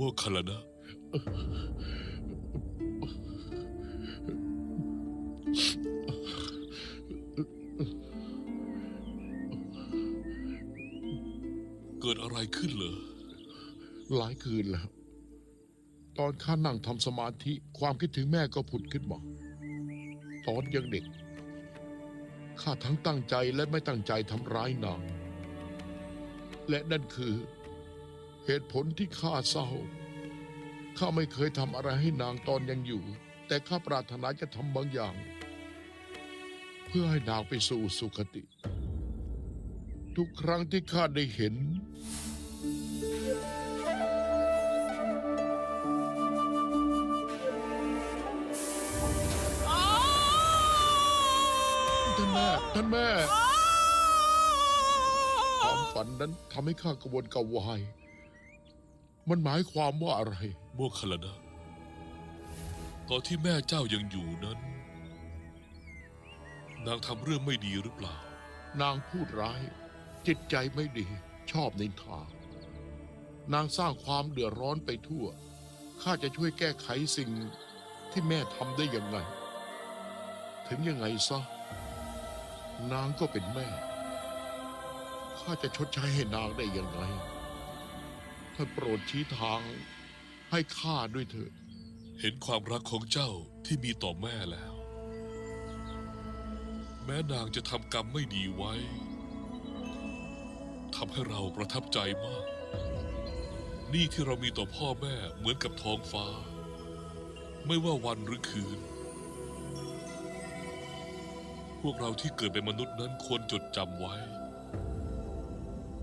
วกคลนะ เกิดอะไรขึ้นเหรอ หลายคืนแล้ว ตอนข้านั่งทำสมาธิความคิดถึงแม่ก็ผุดขึ้นมาตอนยังเด็ก ข้าทั้งตั้งใจและไม่ตั้งใจทำร้ายนาง และนั่นคือ เหตุผลที่ข้าเศร้า ข้าไม่เคยทำอะไรให้นางตอนยังอยู่ แต่ข้าปรารถนาจะทำบางอย่าง เพื่อให้นางไปสู่สุคติ ทุกครั้งที่ข้าได้เห็นท่านแม่ท่านแม่ความฝันนั้นทำให้ข้ากระวนกระวาย มันหมายความว่าอะไร โมคคลนะตอนที่แม่เจ้ายังอยู่นั้น นางทำเรื่องไม่ดีหรือเปล่า นางพูดร้าย จิตใจไม่ดี ชอบนินทา นางสร้างความเดือดร้อนไปทั่ว ข้าจะช่วยแก้ไขสิ่งที่แม่ทำได้ยังไง ถึงยังไงซะ นางก็เป็นแม่ ข้าจะชดใช้ให้นางได้ยังไง ท่านโปรดชี้ทางให้ข้าด้วยเถิด เห็นความรักของเจ้าที่มีต่อแม่แล้ว แม้นางจะทำกรรมไม่ดีไว้ทำให้เราประทับใจมาก นี่ที่เรามีต่อพ่อแม่เหมือนกับท้องฟ้า ไม่ว่าวันหรือคืน พวกเราที่เกิดเป็นมนุษย์นั้นควรจดจำไว้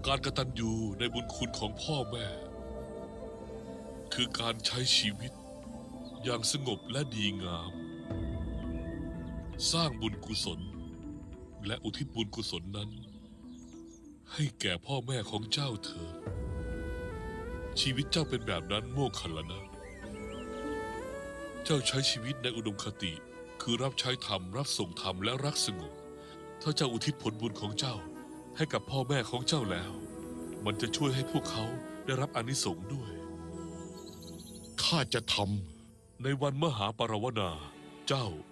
การกระตันยูในบุญคุณของพ่อแม่ คือการใช้ชีวิต อย่างสงบและดีงาม สร้างบุญกุศล และอุทิศบุญกุศลนั้น ให้แก่พ่อแม่ของเจ้าเถิดชีวิตเจ้าเป็นแบบนั้นโมกขันละนะ เจ้าใช้ชีวิตในอุดมคติ คือรับใช้ธรรมรับส่งธรรมและรักสงบ ถ้าเจ้าอุทิศผลบุญของเจ้า ให้กับพ่อแม่ของเจ้าแล้ว มันจะช่วยให้พวกเขาได้รับอานิสงส์ด้วย ข้าจะทำ ในวันมหาปารวนา เจ้า